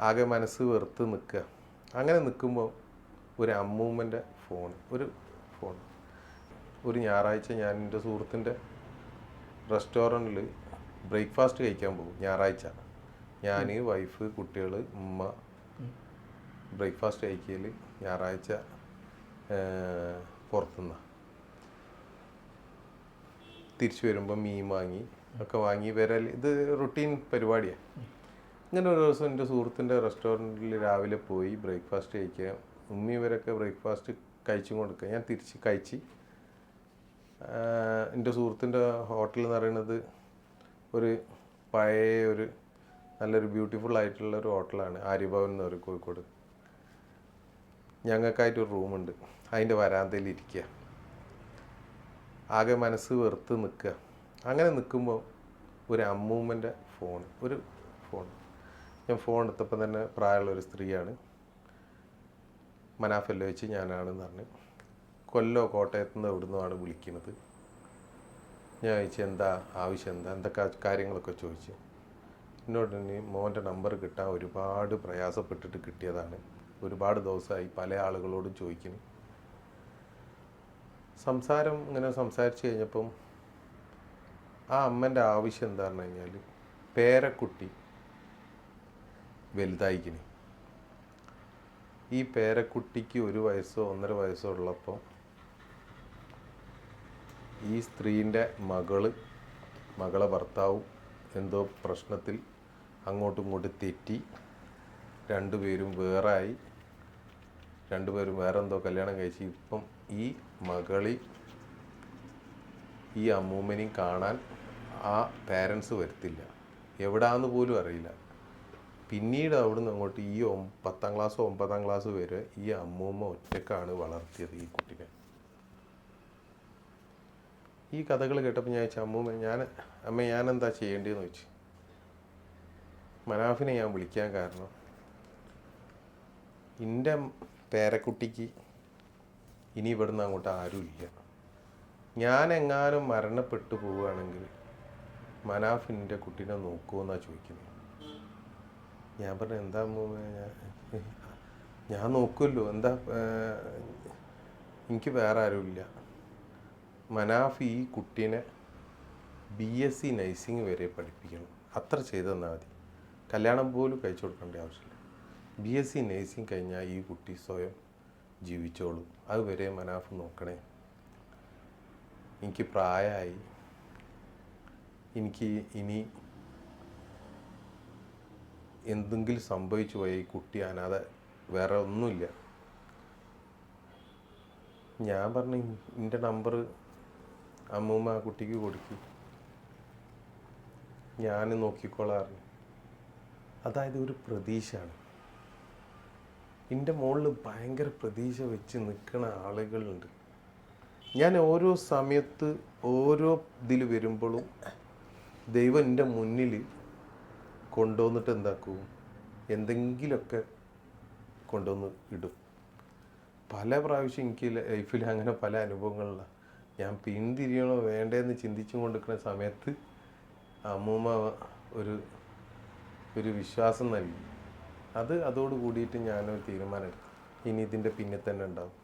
ആകെ മനസ്സ് വെറുത്ത് നിൽക്കുക. അങ്ങനെ നിൽക്കുമ്പോൾ ഒരു അമ്മൂമ്മന്റെ ഫോൺ ഒരു ഫോൺ. ഒരു ഞായറാഴ്ച ഞാൻ എന്റെ സുഹൃത്തിന്റെ റെസ്റ്റോറന്റിൽ ബ്രേക്ക്ഫാസ്റ്റ് കഴിക്കാൻ പോകും ഞായറാഴ്ച. ഞാൻ വൈഫ് കുട്ടികൾ ഉമ്മ ബ്രേക്ക്ഫാസ്റ്റ് കഴിക്കൽ ഞായറാഴ്ച പുറത്തുനിന്ന. തിരിച്ചു വരുമ്പോൾ മീൻ വാങ്ങി ഒക്കെ വാങ്ങി വരൽ. ഇത് റുട്ടീൻ പരിപാടിയാണ് ഇങ്ങനെ ഒരു ദിവസം എന്റെ സുഹൃത്തിന്റെ റെസ്റ്റോറന്റിൽ രാവിലെ പോയി ബ്രേക്ക്ഫാസ്റ്റ് കഴിക്കുക ഉമ്മി ഇവരൊക്കെ ബ്രേക്ക്ഫാസ്റ്റ് കഴിച്ചും കൊടുക്കുക ഞാൻ തിരിച്ച് കഴിച്ച്. എന്റെ സുഹൃത്തിന്റെ ഹോട്ടൽ എന്ന് പറയുന്നത് ഒരു പഴയ ഒരു നല്ലൊരു ബ്യൂട്ടിഫുൾ ആയിട്ടുള്ള ഒരു ഹോട്ടലാണ് ആര്യഭവൻ എന്ന് പറയും കോഴിക്കോട്. ഞങ്ങൾക്കായിട്ട് ഒരു റൂമുണ്ട്. അതിന്റെ വരാന്തയിൽ ഇരിക്കുക ആകെ മനസ്സ് വെറുത്ത് നിൽക്കുക അങ്ങനെ നിൽക്കുമ്പോൾ ഒരു അമ്മൂമ്മന്റെ ഫോൺ ഒരു ഫോൺ. ഞാൻ ഫോൺ എടുത്തപ്പം തന്നെ പ്രായമുള്ള ഒരു സ്ത്രീയാണ്. മനാഫല്ല വെച്ച് ഞാനാണെന്ന് പറഞ്ഞ് കൊല്ലോ കോട്ടയത്തു നിന്ന് എവിടുന്നാണ് വിളിക്കുന്നത്? ഞാൻ ചോദിച്ചു എന്താ ആവശ്യം? എന്താ? എന്തൊക്കെ കാര്യങ്ങളൊക്കെ ചോദിച്ചു. എന്നോട് ഇനി മോന്റെ നമ്പർ കിട്ടാൻ ഒരുപാട് പ്രയാസപ്പെട്ടിട്ട് കിട്ടിയതാണ്. ഒരുപാട് ദിവസമായി പല ആളുകളോടും ചോദിക്കുന്നു. സംസാരം ഇങ്ങനെ സംസാരിച്ച് കഴിഞ്ഞപ്പം ആ അമ്മന്റെ ആവശ്യം എന്താണെന്ന് കഴിഞ്ഞാൽ പേരക്കുട്ടി വലുതായിക്കിനി. ഈ പേരക്കുട്ടിക്ക് ഒരു വയസ്സോ ഒന്നര വയസ്സോ ഉള്ളപ്പോൾ ഈ സ്ത്രീന്റെ മകൾ മകളെ ഭർത്താവും എന്തോ പ്രശ്നത്തിൽ അങ്ങോട്ടും ഇങ്ങോട്ടും തെറ്റി രണ്ടുപേരും വേറായി. രണ്ടുപേരും വേറെ എന്തോ കല്യാണം കഴിച്ച്. ഇപ്പം ഈ മകളി ഈ അമ്മൂമ്മനെയും കാണാൻ ആ പേരൻസ് വരത്തില്ല. എവിടാന്ന് പോലും അറിയില്ല. പിന്നീട് അവിടുന്ന് അങ്ങോട്ട് ഈ ഒ പത്താം ക്ലാസ് ഒമ്പതാം ക്ലാസ് വരെ ഈ അമ്മൂമ്മ ഒറ്റക്കാണ് വളർത്തിയത് ഈ കുട്ടിനെ. ഈ കഥകൾ കേട്ടപ്പോൾ ഞാൻ ചോദിച്ചു അമ്മൂമ്മ ഞാൻ അമ്മ ഞാനെന്താ ചെയ്യേണ്ടതെന്ന് ചോദിച്ചു. മനാഫിനെ ഞാൻ വിളിക്കാൻ കാരണം എന്റെ പേരക്കുട്ടിക്ക് ഇനി ഇവിടുന്ന് അങ്ങോട്ട് ആരുമില്ല. ഞാൻ എങ്ങാനും മരണപ്പെട്ടു പോവുകയാണെങ്കിൽ മനാഫ് എന്റെ കുട്ടീനെ നോക്കുമെന്നാണ് ചോദിക്കുന്നത്. ഞാൻ പറഞ്ഞു എന്താ ഞാൻ നോക്കുമല്ലോ എന്താ എനിക്ക് വേറെ ആരുമില്ല. മനാഫി ഈ കുട്ടീനെ ബി എസ് സി നഴ്സിംഗ് വരെ പഠിപ്പിക്കണം. അത്ര ചെയ്തു തന്നാൽ മതി. കല്യാണം പോലും കഴിച്ചു കൊടുക്കേണ്ട ആവശ്യമില്ല. ബി എസ് സി നഴ്സിംഗ് കഴിഞ്ഞാൽ ഈ കുട്ടി സ്വയം ജീവിച്ചോളും. അതുവരെ മനാഫ് നോക്കണേ. എനിക്ക് പ്രായമായി എനിക്ക് ഇനി എന്തെങ്കിലും സംഭവിച്ചു പോയ ഈ കുട്ടി അനാഥ വേറെ ഒന്നുമില്ല. ഞാൻ പറഞ്ഞു എന്റെ നമ്പർ അമ്മൂമ്മ ആ കുട്ടിക്ക് കൊടുക്കി. ഞാൻ നോക്കിക്കോളാറുണ്ട് അതായത് ഒരു പ്രതീക്ഷയാണ്. എന്റെ മുകളിൽ ഭയങ്കര പ്രതീക്ഷ വെച്ച് നിൽക്കുന്ന ആളുകളുണ്ട്. ഞാൻ ഓരോ സമയത്ത് ഓരോ ഇതിൽ വരുമ്പോഴും ദൈവം എന്റെ മുന്നിൽ കൊണ്ടുവന്നിട്ട് എന്താക്കും? എന്തെങ്കിലുമൊക്കെ കൊണ്ടുവന്ന് ഇടും. പല പ്രാവശ്യം എനിക്ക് ലൈഫിൽ അങ്ങനെ പല അനുഭവങ്ങളിലാണ് ഞാൻ പിന്തിരിയണോ വേണ്ടേന്ന് ചിന്തിച്ചു കൊണ്ടിരിക്കുന്ന സമയത്ത് അമ്മൂമ്മ ഒരു ഒരു വിശ്വാസം നൽകി. അത് അതോട് കൂടിയിട്ട് ഞാനൊരു തീരുമാനം എടുത്തു ഇനി ഇതിന്റെ പിന്നെ തന്നെ ഉണ്ടാവും.